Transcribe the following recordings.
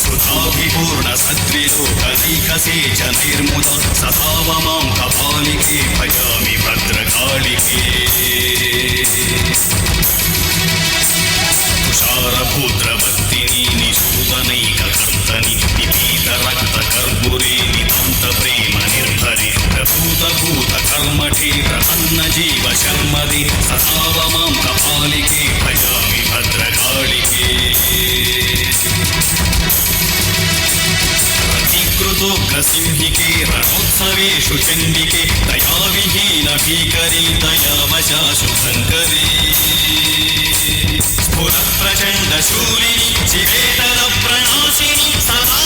సుధాభిపూర్ణ సద్విలోకనైకసేచ నిర్ముద సదావ మాం కపాలికే భజామి భద్రకాళికే శర్మది సభావమాం కపాలికే భజామి భద్రకాళికే. ప్రతికృతోగ్రసింహికే రణోత్సవేషు చండికే దయావిహీన భీకరే దయావశాశు శంకరే స్ఫురప్రచండ శూలిని చివేతన ప్రణాశిని సదా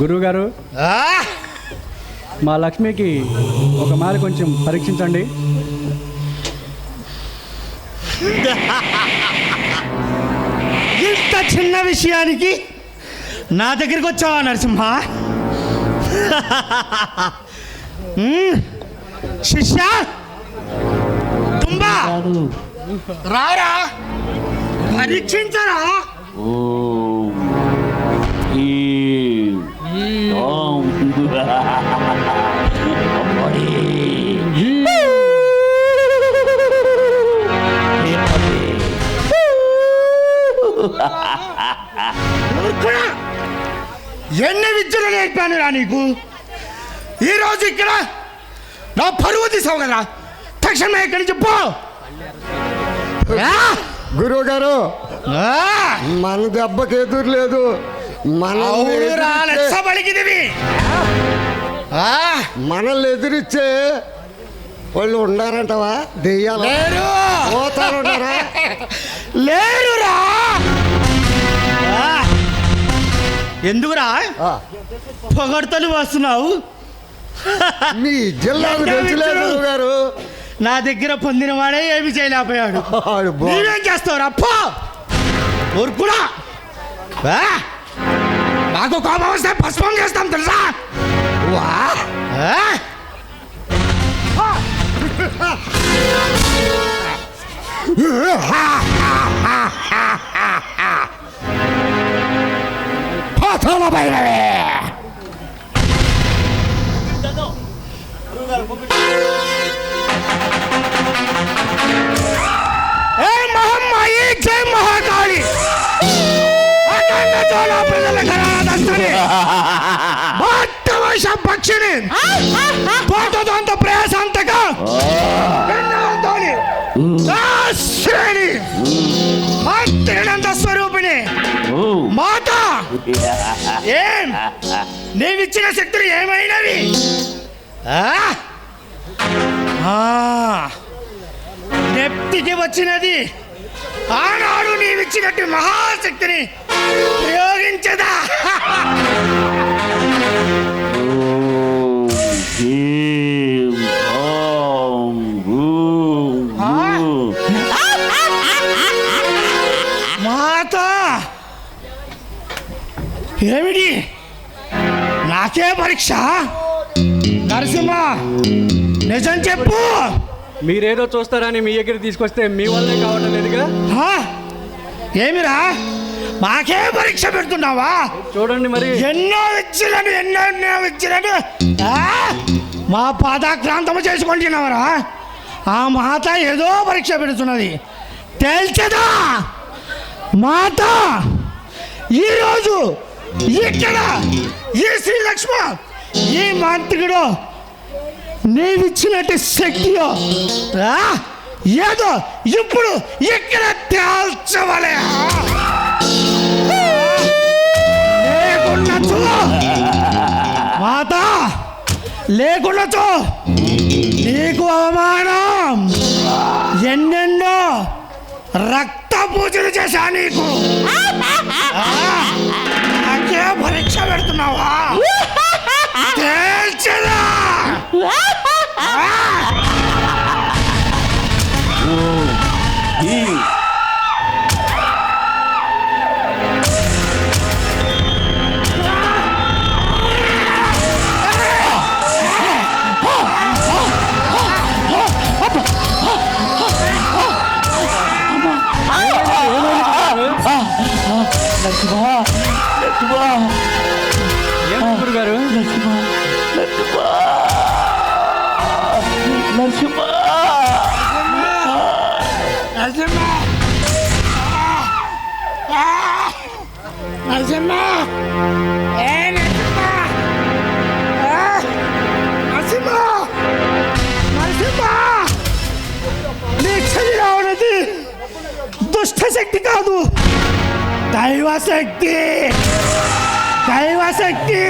గురువుగారు మా లక్ష్మికి ఒక మాల కొంచెం పరీక్షించండి. ఇంత చిన్న విషయానికి నా దగ్గరికి వచ్చావా నరసింహ. శిష్య తుంబా. రారా? పరీక్షించరా? ఓం. ఎన్ని విద్యలు నేర్పాను రా నీకు? ఈరోజు ఇక్కడ నా పరువు తీసావు కదా. తక్షణమే ఇక్కడి నుంచి పో! గురువు గారు ఆ! మన దెబ్బకి ఎదురు లేదు. ఆ! మనల్ని ఎదిరిచ్చే వాళ్ళు ఉన్నారంటవా? దెయ్యాలు? లేరు. పోతారున్నారా లేరురా! ఎందుకురా? పొగడ్తలు వస్తున్నావు? మీ గురువు గారు నా దగ్గర పొందిన వాడే ఏమి చేయలేకపోయాడు. నీవేం చేస్తావు అప్ప ఊరుకుడా? నాకు కోపం వస్తే భస్మం చేస్తాం తెలుసా? వా. ఆ? పాతాళ భైరవే ఏ మహమ్మాయి జై మహాకాళి. పక్షిని. తోటదంత ప్రయాసంతక. శ్రేణి ఏం? నీవిచ్చిన శక్తులు ఏమైనవి? నెప్తికి వచ్చినది ఆనాడు నీవిచ్చినట్టు మహాశక్తిని ప్రయోగించదా? ఏమిటి? నాకే పరీక్ష? నరసింహ నిజం చెప్పు. మీరేదో చూస్తారని మీ దగ్గర తీసుకొస్తే మీ వల్లే కావడం లేదుగా? ఏమిరా? మాకే పరీక్ష పెడుతున్నావా? చూడండి మరి. ఎన్నో విద్యలను ఎన్నో ఎన్నో విద్యలను ఆ? మా పాదాక్రాంతము చేసుకుంటున్నావరా ఆ మాత ఏదో పరీక్ష పెడుతున్నది. తేల్చదా? మాత ఈరోజు ఇక్కడ ఈ శ్రీలక్ష్మ ఈ మాంత్రికుడు? నీవిచ్చినట్టు శక్తియో? ఏదో ఇప్పుడు ఇక్కడ తేల్చవలే? లేకున్నచో మాత లేకున్నచో నీకు అవమానం. ఎన్నెన్నో రక్త పూజలు చేశా నీకు. పరీక్ష పెడుతున్నావా నరసింహ నరసింహ నరసింహ నరసింహ ఏ నరసింహ ఆ, నరసింహ నరసింహ నీ శరీరం ఉన్నది దుష్ట శక్తి కాదు దైవ శక్తి దైవ శక్తి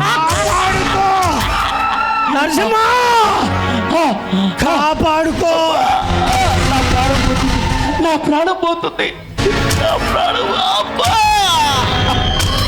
కాపాడుకో నరసింహ పోతుంది. ప్రాణం అబ్బా